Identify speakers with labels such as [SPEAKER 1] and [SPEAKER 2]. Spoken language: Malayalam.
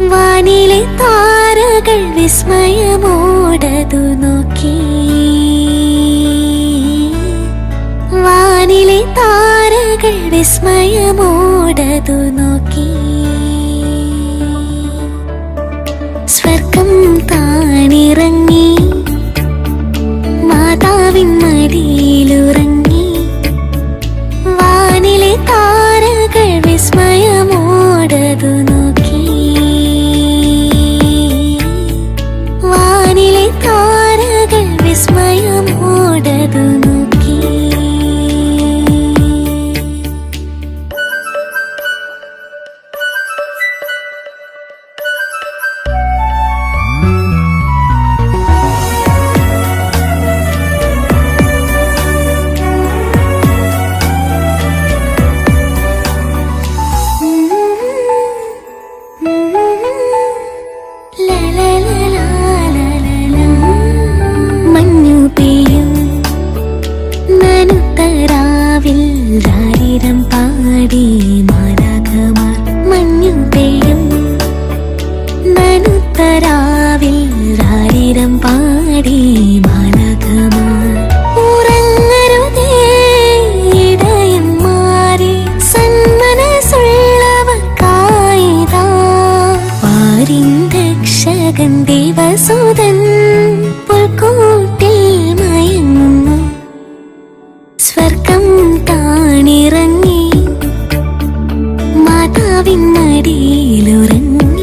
[SPEAKER 1] വാനിലെ താരകൾ വിസ്മയമോടതു നോക്കി. വാനിലെ താരകൾ വിസ്മയമോടതു നോക്കി. ദേവസൂതൻ പുൽക്കൂട്ടിൽ മയങ്ങുന്നു. സ്വർഗം താണിറങ്ങി മാതാവിൻ നടിയിലുറങ്ങി.